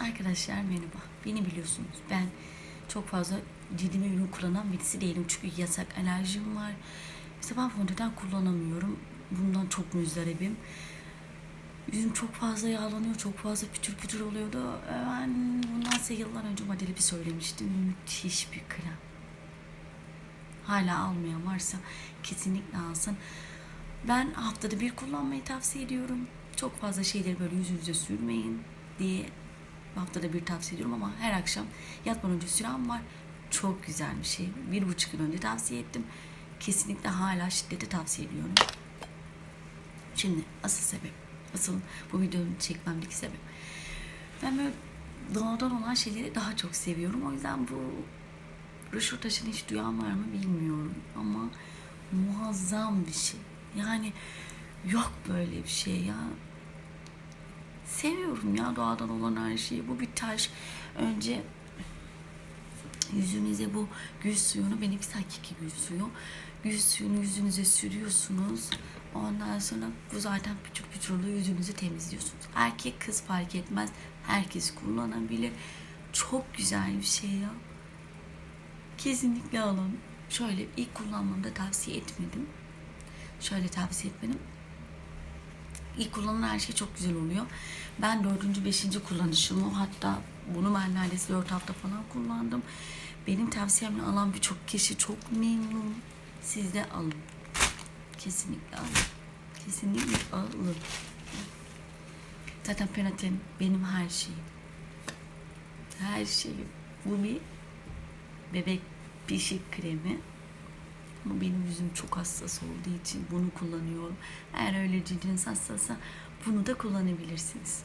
Arkadaşlar merhaba. Beni biliyorsunuz. Ben çok fazla cildime ürün kullanan birisi değilim. Çünkü yasak alerjim var. İşte ben fondöten kullanamıyorum. Bundan çok müzdaribim. Yüzüm çok fazla yağlanıyor. Çok fazla pütür pütür oluyordu. Ben bundan size yıllar önce modeli bir söylemiştim. Müthiş bir krem. Hala almayan varsa kesinlikle alsın. Ben haftada bir kullanmayı tavsiye ediyorum. Çok fazla şeyleri böyle yüzünüze sürmeyin diye haftada bir tavsiye ediyorum ama her akşam yatmadan önce süren var. Çok güzel bir şey. Bir buçuk yıl önce tavsiye ettim. Kesinlikle hala şiddete tavsiye ediyorum. Şimdi asıl sebep, asıl bu videoyu çekmemdeki sebep. Ben böyle doğadan olan şeyleri daha çok seviyorum. O yüzden bu röportajını hiç duyan var mı bilmiyorum ama muazzam bir şey. Yani yok böyle bir şey ya. Seviyorum ya doğadan olan her şeyi. Bu bir taş. Önce yüzünüze bu gül suyunu, benimkisi hakiki gül suyu. Gül suyunu yüzünüze sürüyorsunuz. Ondan sonra bu zaten pütür oluyor. Yüzünüzü temizliyorsunuz. Erkek kız fark etmez. Herkes kullanabilir. Çok güzel bir şey ya. Kesinlikle alın. Şöyle ilk kullanmamda tavsiye etmedim. Şöyle tavsiye etmedim. İlk kullanılan her şey çok güzel oluyor. Ben dördüncü, beşinci kullanışım o. Hatta bunu ben neredeyse dört hafta falan kullandım. Benim tavsiyemle alan birçok kişi çok memnun. Siz de alın. Kesinlikle alın. Kesinlikle alın. Zaten Penaten benim her şeyim. Her şeyim. Bu bir bebek pişik kremi. Ama benim yüzüm çok hassas olduğu için bunu kullanıyorum. Eğer öyle cildiniz hassassa bunu da kullanabilirsiniz.